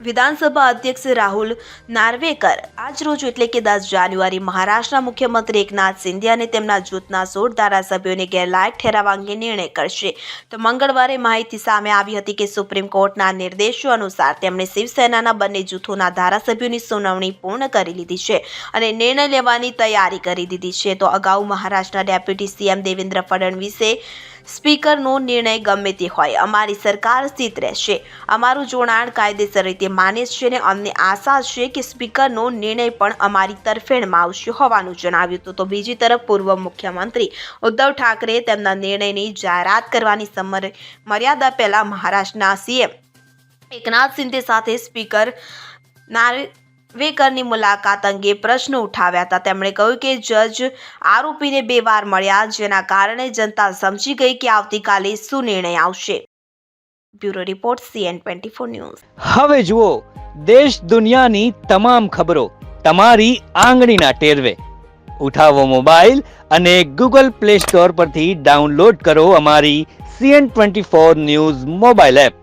વિધાનસભા અધ્યક્ષ રાહુલ નાર્વેકર આજ રોજ એટલે કે દસ જાન્યુઆરી મહારાષ્ટ્રના મુખ્યમંત્રી એકનાથ શિંદે અને તેમના જૂથના સોળ ધારાસભ્યોને ગેરલાયક ઠેરાવવા અંગે નિર્ણય કરશે. તો મંગળવારે માહિતી સામે આવી હતી કે સુપ્રીમ કોર્ટના નિર્દેશો અનુસાર તેમણે શિવસેનાના બંને જૂથોના ધારાસભ્યોની સુનાવણી પૂર્ણ કરી લીધી છે અને નિર્ણય લેવાની તૈયારી કરી દીધી છે. તો અગાઉ મહારાષ્ટ્રના ડેપ્યુટી સીએમ દેવેન્દ્ર ફડણવીસે સ્પીકરનો નિર્ણય ગમે તે હોય, અમારી સરકાર સ્થિત રહેશે. અમારું જોડાણ કાયદેસર રીતે માને છે અને અમને આશા છે કે સ્પીકરનો નિર્ણય પણ અમારી તરફેણમાં આવશે હોવાનું જણાવ્યું હતું. તો બીજી તરફ પૂર્વ મુખ્યમંત્રી ઉદ્ધવ ઠાકરે તેમના નિર્ણયની જાહેરાત કરવાની સમર મર્યાદા પહેલાં મહારાષ્ટ્રના સીએમ એકનાથ શિંદે સાથે સ્પીકર નાર્વેકરની મુલાકાત અંગે પ્રશ્નો ઉઠાવ્યા હતા. તેમણે કહ્યું કે જજ આરોપીને બે વાર મળ્યા, જેના કારણે જનતા સમજી ગઈ કે આવતીકાલે શું નિર્ણય આવશે. Bureau report, CN twenty four news. હવે જુઓ, દેશ દુનિયાની તમામ ખબરો તમારી આંગળીના ટેરવે. ઉઠાવો મોબાઈલ અને ગૂગલ પ્લે સ્ટોર પરથી ડાઉનલોડ કરો અમારી CN twenty four news mobile app.